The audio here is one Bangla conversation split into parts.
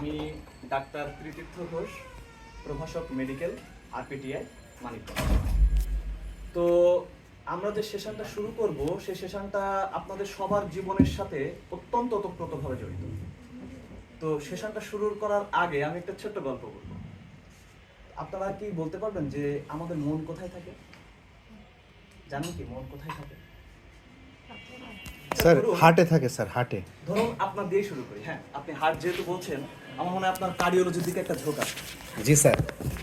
আমি ডাক্তার কৃতির্থ ঘোষ, প্রভাষক মেডিকেল, আরপিটিআই, মানিকগঞ্জ। তো আমরা যে সেশনটা শুরু করব সেই সেশনটা আপনাদের সবার জীবনের সাথে অত্যন্ত ওতপ্রোতভাবে জড়িত। তো সেশনটা শুরু করার আগে আমি একটা ছোট্ট গল্প বলব। আপনারা কি বলতে পারবেন যে আমাদের মন কোথায় থাকে? জানেন কি মন কোথায় থাকে? স্যার হার্টে থাকে স্যার হার্টে ধরুন আপনার দিয়ে শুরু করি হ্যাঁ আপনি হার্ট যেহেতু বলছেন আমার মনে হয় আপনার কার্ডিওলজির দিকে একটা ঝোঁক আছে। জি স্যার।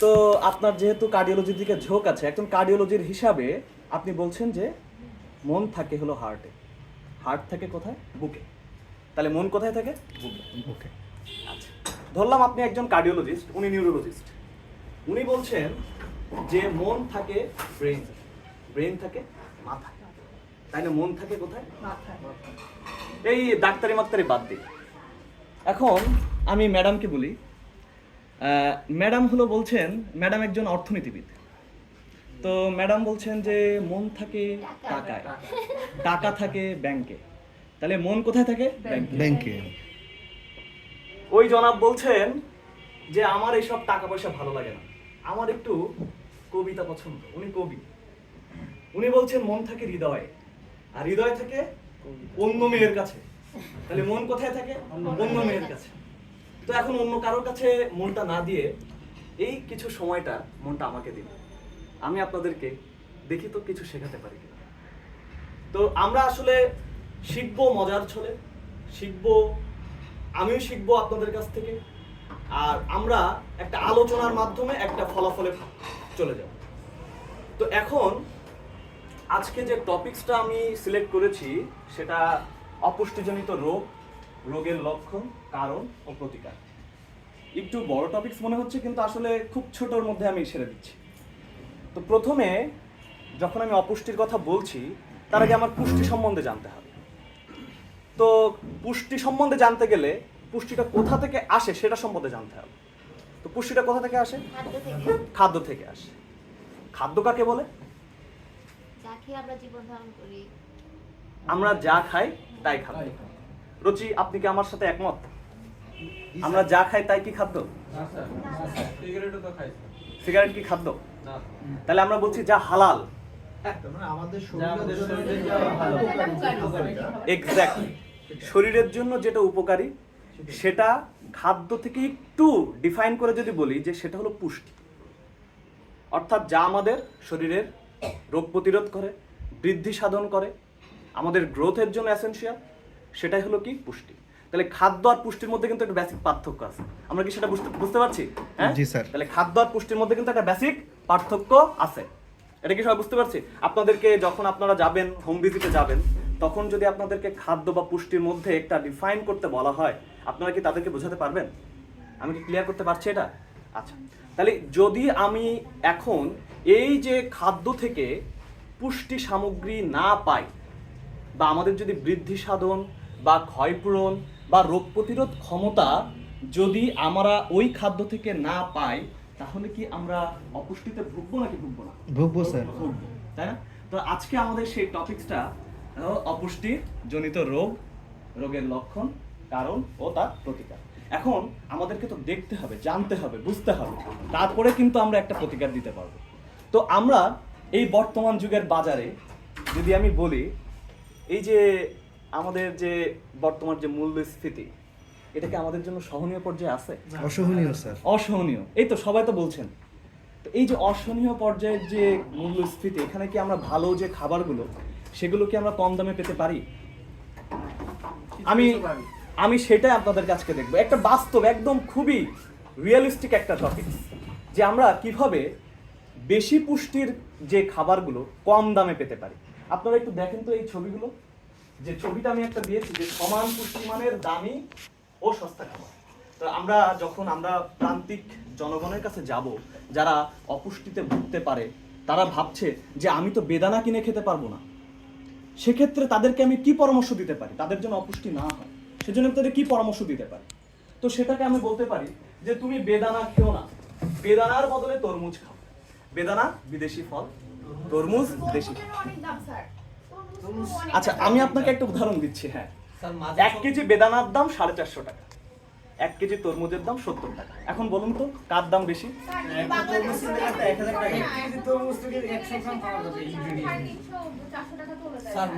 তো আপনার যেহেতু কার্ডিওলজির দিকে ঝোঁক আছে একজন কার্ডিওলজির হিসাবে আপনি বলছেন যে মন থাকে হলো হার্টে হার্ট থাকে কোথায়? বুকে। তাহলে মন কোথায় থাকে? বুকে। ওকে আচ্ছা ধরলাম আপনি একজন কার্ডিওলজিস্ট উনি নিউরোলজিস্ট উনি বলছেন যে মন থাকে ব্রেন ব্রেন থাকে মাথায়। তাই না মন থাকে কোথায়? এই ডাক্তারি মাক্তারি বাদ দিই এখন আমি ম্যাডামকে বলি ম্যাডাম হলো বলছেন ম্যাডাম একজন অর্থনীতিবিদ। তো ম্যাডাম বলছেন যে মন থাকে টাকায়। টাকা থাকে ব্যাংকে। তাহলে মন কোথায় থাকে? ব্যাংকে। ব্যাংকে। ওই জনাব বলছেন যে আমার এইসব টাকা পয়সা ভালো লাগে না। আমার একটু কবিতা পছন্দ। উনি কবি। উনি বলছেন মন থাকে হৃদয়ে। আর হৃদয় থাকে অন্য মেয়ের কাছে। তাহলে মন কোথায় থাকে? অন্য মেয়ের কাছে। তো এখন অন্য কারোর কাছে মনটা না দিয়ে এই কিছু সময়টা মনটা আমাকে দিন। আমি আপনাদেরকে দেখি তো কিছু শেখাতে পারি তো আমরা আসলে শিখব মজার ছলে, শিখব, আমিও শিখব আপনাদের কাছ থেকে। আর আমরা একটা আলোচনার মাধ্যমে একটা ফলাফলে চলে যাব। তো এখন আজকে যে টপিকসটা আমি সিলেক্ট করেছি সেটা অপুষ্টিজনিত রোগ রোগের লক্ষণ কারণ ও প্রতিকার। একটু বড় টপিকস মনে হচ্ছে কিন্তু আসলে খুব ছোটোর মধ্যে আমি সেরে দিচ্ছি। তো প্রথমে যখন আমি অপুষ্টির কথা বলছি তার আগে আমার পুষ্টি সম্বন্ধে জানতে হবে। তো পুষ্টি সম্বন্ধে জানতে গেলে পুষ্টিটা কোথা থেকে আসে সেটা সম্বন্ধে জানতে হবে। তো পুষ্টিটা কোথা থেকে আসে? খাদ্য থেকে। খাদ্য থেকে আসে। খাদ্য কাকে বলে? খেয়ে আমরা জীবন ধারণ করি। আমরা যা খাই তাই খাদ্য রুচি আপনি কি আমার সাথে একমত? আমরা যা খাই তাই কি খাদ্য? সিগারেট কি খাদ্য? তাহলে আমরা বলছি যা হালাল। শরীরের জন্য যেটা উপকারী। সেটা খাদ্য থেকে একটু ডিফাইন করে যদি বলি যে সেটা হলো পুষ্টি। অর্থাৎ যা আমাদের শরীরের রোগ প্রতিরোধ করে বৃদ্ধি সাধন করে আমাদের গ্রোথের জন্য অ্যাসেনশিয়াল সেটাই হলো কি? পুষ্টি। তাহলে খাদ্য আর পুষ্টির মধ্যে কিন্তু একটা বেসিক পার্থক্য আছে। আমরা কি সেটা বুঝতে বুঝতে পারছি? হ্যাঁ? জি, স্যার। তাহলে খাদ্য আর পুষ্টির মধ্যে কিন্তু একটা বেসিক পার্থক্য আছে। এটা কি সবাই বুঝতে পারছি? আপনাদেরকে যখন আপনারা যাবেন হোম ভিজিটে যাবেন তখন যদি আপনাদেরকে খাদ্য বা পুষ্টির মধ্যে একটা ডিফাইন করতে বলা হয় আপনারা কি তাদেরকে বোঝাতে পারবেন? আমি কি ক্লিয়ার করতে পারছি এটা? আচ্ছা তাহলে যদি আমি এখন এই যে খাদ্য থেকে পুষ্টি সামগ্রী না পাই বা আমাদের যদি বৃদ্ধি সাধন বা ক্ষয়পূরণ বা রোগ প্রতিরোধ ক্ষমতা যদি আমরা ওই খাদ্য থেকে না পাই তাহলে কি আমরা অপুষ্টিতে ভুগবো নাকি ভুগবো না? ভুগবো স্যার। ভুগবো, তাই না? তো আজকে আমাদের সেই টপিকসটা অপুষ্টি জনিত রোগ রোগের লক্ষণ কারণ ও তার প্রতিকার। এখন আমাদেরকে তো দেখতে হবে জানতে হবে বুঝতে হবে। তারপরে কিন্তু আমরা একটা প্রতিকার দিতে পারব। তো আমরা এই বর্তমান যুগের বাজারে যদি আমি বলি এই যে আমাদের যে বর্তমান যে মূল্যস্ফীতি এটা কি আমাদের জন্য সহনীয় পর্যায়ে আছে? অসহনীয় স্যার। অসহনীয়। এই তো সবাই তো বলছেন। তো এই যে অসহনীয় পর্যায়ের যে মূল্যস্ফীতি এখানে কি আমরা ভালো যে খাবারগুলো সেগুলো কি আমরা কম দামে পেতে পারি? আমি আমি সেটাই আপনাদের কাছকে দেখব। একটা বাস্তব, একদম খুবই রিয়েলিস্টিক একটা টপিক যে আমরা কীভাবে বেশি পুষ্টির যে খাবারগুলো কম দামে পেতে পারি। আপনারা একটু দেখেন তো এই ছবিগুলো। যে ছবিটা আমি একটা দিয়েছি যে সমান পুষ্টিমানের দামি ও সস্তা খাবার। তো আমরা যখন আমরা প্রান্তিক জনগণের কাছে যাব, যারা অপুষ্টিতে ভুগতে পারে, তারা ভাবছে যে আমি তো বেদানা কিনে খেতে পারব না। সেক্ষেত্রে তাদেরকে আমি কি পরামর্শ দিতে পারি? তাদের জন্য অপুষ্টি না হয়। সেজন্য আমি তাদের কি পরামর্শ দিতে পারি? তো সেটাকে আমি বলতে পারি যে তুমি বেদানা খেও না। বেদানার বদলে তরমুজ খাও। বেদানা বিদেশি ফল তরমুজ দেশি আচ্ছা আমি আপনাকে একটা উদাহরণ দিচ্ছি হ্যাঁ। এক কেজি বেদানার দাম সাড়ে চারশো টাকা। এক কেজি তরমুজের দাম সত্তর টাকা। এখন বলুন তো কার দাম বেশি?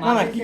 না না কি